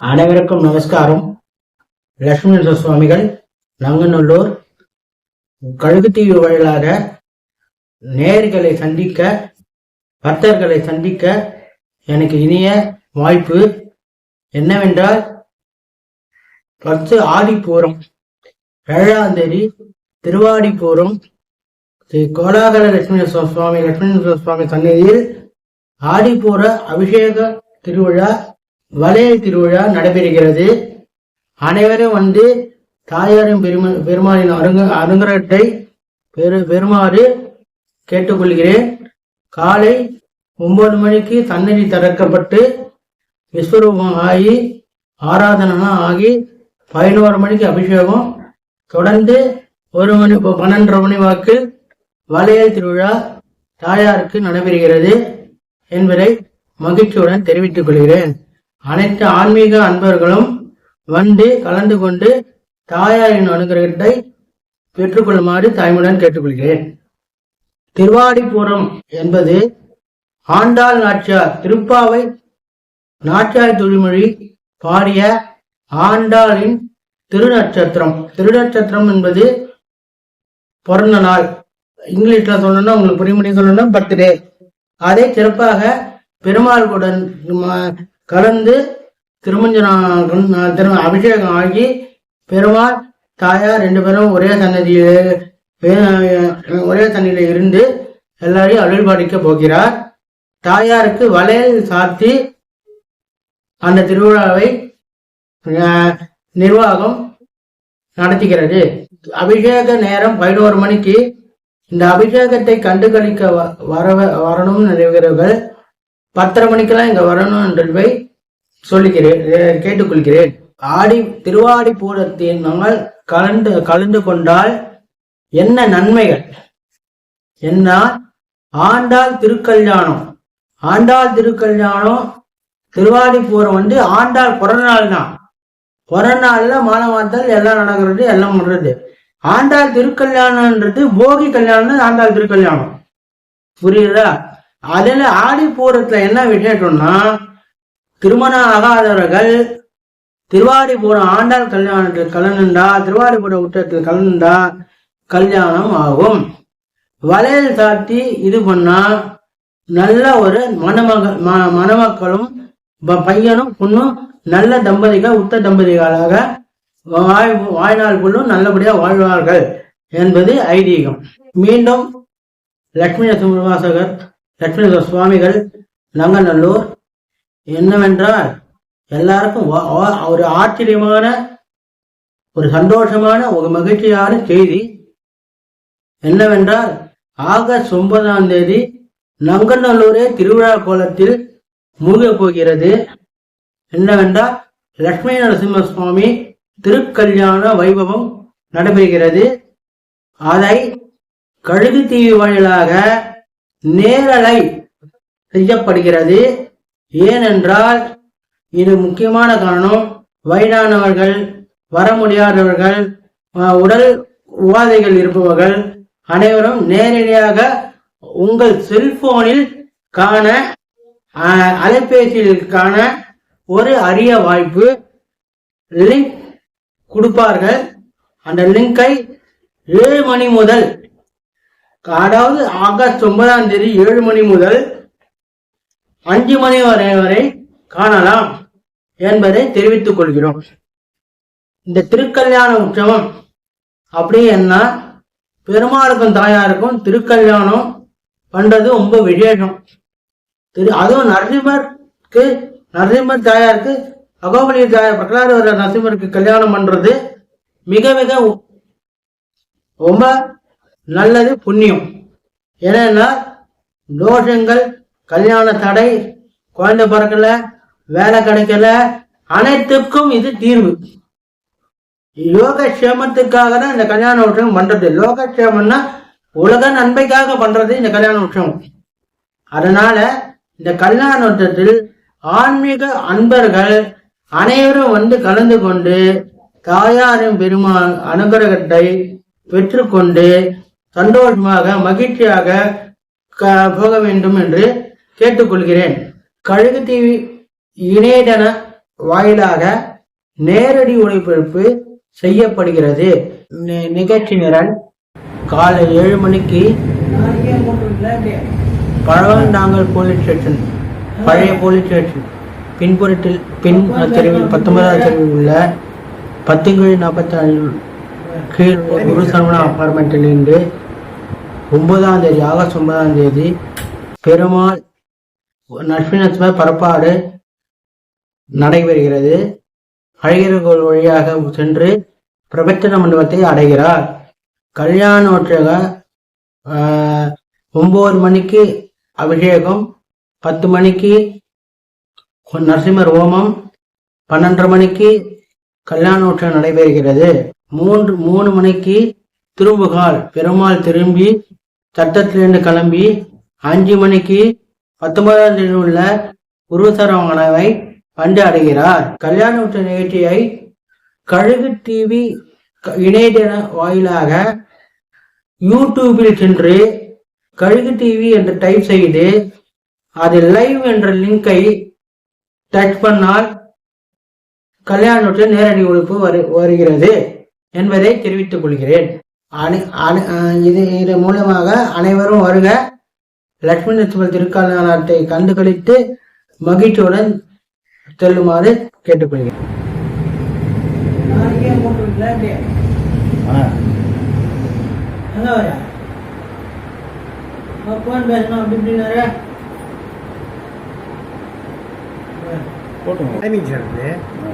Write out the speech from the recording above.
அனைவருக்கும் நமஸ்காரம். லட்சுமி சுவாமிகள் நங்கநல்லூர் கழுகு தீவு வழியாக நேர்களை சந்திக்க பக்தர்களை சந்திக்க எனக்கு இனிய வாய்ப்பு என்னவென்றால் பத்து ஆடிப்பூரம் ஏழாம் தேதி திருவாடிப்பூரம் ஸ்ரீ கோலாகல லட்சுமி சுவாமி லட்சுமி சுவாமி சன்னதியில் ஆடிப்பூர அபிஷேக திருவிழா வளைய திருவிழா நடைபெறுகிறது. அனைவரும் வந்து தாயாரின் பெரும பெருமாளின் அருங்க அருங்கரத்தை பெரு பெருமாறு கேட்டுக்கொள்கிறேன். காலை ஒன்பது மணிக்கு தண்ணீர் திறக்கப்பட்டு விஸ்வரூபம் ஆகி ஆராதனா ஆகி பதினோரு மணிக்கு அபிஷேகம். தொடர்ந்து ஒரு மணி பன்னெண்டரை மணி வாக்கு வளையல் திருவிழா தாயாருக்கு நடைபெறுகிறது என்பதை மகிழ்ச்சியுடன் தெரிவித்துக் கொள்கிறேன். அனைத்து ஆன்மீக அன்பர்களும் வந்து கலந்து கொண்டு தாயாரின் அனுகிரகத்தை பெற்றுக்கொள்ளுமாறு தாய்முடன் கேட்டுக்கொள்கிறேன். திருவாடிபுரம் என்பது ஆண்டாள் நாச்சியார் திருப்பாவை நாச்சியார் தொழில்மொழி பாடிய ஆண்டாளின் திருநட்சத்திரம். திருநட்சத்திரம் என்பது பிறந்த நாள். இங்கிலீஷ்ல சொல்லணும்னா உங்களுக்கு புரிய முடியும் சொல்லணும்னா பர்த்டே. அதை சிறப்பாக பெருமாளுடன் கலந்து திருமஞ்சனம் திரு அபிஷேகம் ஆகி பெருமாள் தாயார் ரெண்டு பேரும் ஒரே சன்னதியில ஒரே தண்ணியில இருந்து எல்லாரையும் அருள்பாடிக்க போகிறார். தாயாருக்கு வளையல் சாத்தி அந்த திருவிழாவை நிர்வாகம் நடத்துகிறது. அபிஷேக நேரம் பதினோரு மணிக்கு. இந்த அபிஷேகத்தை கண்டுகளிக்க வர வரணும்னு நினைவுகிறவர்கள் பத்தரை மணிக்கெல்லாம் இங்க வரணும் என்பதை சொல்லுகிறேன் கேட்டுக்கொள்கிறேன். ஆடி திருவாடி பூரத்தின் நாங்கள் கலந்து கலந்து கொண்டால் என்ன நன்மைகள்? என்ன? ஆண்டாள் திருக்கல்யாணம். ஆண்டாள் திருக்கல்யாணம் திருவாடி பூரம் வந்து ஆண்டாள் பிறநாள் தான். பிறநாள்ல மாதம் எல்லாம் நடக்கிறது எல்லாம் பண்றது. ஆண்டாள் திருக்கல்யாணம்ன்றது போகி கல்யாணம் ஆண்டாள் திருக்கல்யாணம். புரியுதா? அதுல ஆடி பூரத்துல என்ன விசேஷம்னா திருமணம் ஆகாதவர்கள் திருவாடிபுரம் ஆண்டாள் கல்யாணத்தில் கலந்துண்டா திருவாடிபுரம் உற்றத்தில் கலந்துண்டா கல்யாணம் ஆகும். வளையல் சாத்தி இது பண்ணா நல்ல ஒரு மணமக மணமக்களும் பையனும் பொண்ணும் நல்ல தம்பதிகள் உத்த தம்பதிகளாக வாழ் வாழ்நாள் பொண்ணும் நல்லபடியா வாழ்வார்கள் என்பது ஐதீகம். மீண்டும் லட்சுமி நரசிம்மவாசகர் லட்சுமி சுவாமிகள் நங்கநல்லூர் என்னவென்றால் எல்லாருக்கும் ஒரு ஆச்சரியமான ஒரு சந்தோஷமான ஒரு மகிழ்ச்சியான செய்தி. என்னவென்றால் ஆகஸ்ட் ஒன்பதாம் தேதி நங்கநல்லூரே திருவிழா கோலத்தில் மூழ்க போகிறது. என்னவென்றால் லட்சுமி நரசிம்ம சுவாமி திருக்கல்யாண வைபவம் நடைபெறுகிறது. அதை கழுகு தீவு வாயிலாக நேரலை செய்யப்படுகிறது. ஏனென்றால் இது முக்கியமான காரணம். வயதானவர்கள் வர முடியாதவர்கள் உடல் உபாதைகள் இருப்பவர்கள் அனைவரும் நேரடியாக உங்கள் செல்போனில் காண அலைபேசியில் காண ஒரு அரிய வாய்ப்பு லிங்க் கொடுப்பார்கள். அந்த லிங்கை ஏழு மணி முதல் அதாவது ஆகஸ்ட் ஒன்பதாம் தேதி ஏழு மணி முதல் அஞ்சு மணி வரை வரை காணலாம் என்பதை தெரிவித்துக் கொள்கிறோம். இந்த திருக்கல்யாண உற்சவம் அப்படி என்ன பெருமாளுக்கும் தாயாருக்கும் திருக்கல்யாணம் பண்றது ரொம்ப விசேஷம். திரு அதுவும் நரசிம்மருக்கு நரசிம்மர் தாயாருக்கு அகோபலி தாயார் பிரகலாத நரசிம்மருக்கு கல்யாணம் பண்றது மிக மிக ரொம்ப நல்லது புண்ணியம். ஏன்னா தோஷங்கள் கல்யாண தடை குழந்தை பிறக்கல வேலை கிடைக்கல அனைத்துக்கும் இது தீர்வு. யோகக்ஷேமத்துக்காக தான் இந்த கல்யாண உற்சவம் பண்றது. லோகக்ஷேமம்னா உலக நன்மைக்காக பண்றது இந்த கல்யாண உற்சவம். அதனால இந்த கல்யாண உற்சவத்தில் ஆன்மீக அன்பர்கள் அனைவரும் வந்து கலந்து கொண்டு தாயாரின் பெருமான் அனுகிரகத்தை பெற்றுக்கொண்டு சந்தோஷமாக மகிழ்ச்சியாக போக வேண்டும் என்று கேட்டுக்கொள்கிறேன். கழுகு தீவி இணையதள வாயிலாக நேரடி ஒளிபரப்பு செய்யப்படுகிறது. நி- நிகழ்ச்சி நிரல் காலை ஏழு மணிக்கு பழவந்தாங்கல் போலீஸ் ஸ்டேஷன் பழைய போலீஸ் ஸ்டேஷன். பின்புறத்தில் பின் தெருவில் பத்தொன்பதாவது தெருவில் உள்ள பத்து கீழ் நாற்பத்தி கீழ் குரு சரவணா அப்பார்ட்மெண்ட்டில் இருந்து ஒன்பதாம் தேதி ஆகஸ்ட் ஒன்பதாம் தேதி பெருமாள் நட்பினத்துவ பரப்பாடு நடைபெறுகிறது. அழகியர் வழியாக சென்று பிரபத்தன மண்டபத்தை அடைகிறார். கல்யாணோற்றக ஒன்பது மணிக்கு அபிஷேகம் பத்து மணிக்கு நரசிம்மர் ஹோமம் பன்னெண்டரை மணிக்கு கல்யாணோற்சவம் நடைபெறுகிறது. மூன்று மூணு மணிக்கு திரும்புகால் பெருமாள் திரும்பி சட்டத்திலிருந்து கிளம்பி அஞ்சு மணிக்கு பத்தொன்பதாம் தேதி உள்ள உருவசரவணவை வந்து அடைகிறார் கல்யாண உற்சவ நிகழ்ச்சியை கழுகு டிவி இணையதள வாயிலாக யூடியூபில் சென்று கழுகு டிவி என்று டைப் செய்து அது லைவ் என்ற லிங்கை டச் பண்ணால் கல்யாணத்தில் நேரடி ஒழிப்பு வரு வருகிறது என்பதை தெரிவித்துக் கொள்கிறேன். அனை அனை- அஹ் இது இது மூலமாக அனைவரும் வருக. லட்சுமி நரசிம்மர் திருக்கல்யாணத்தை கண்டுகளித்து மகிழ்ச்சியுடன் செல்லுமாறு கேட்டுக்கொள்கிறேன். போட்டுங்க டைமிங் சார்.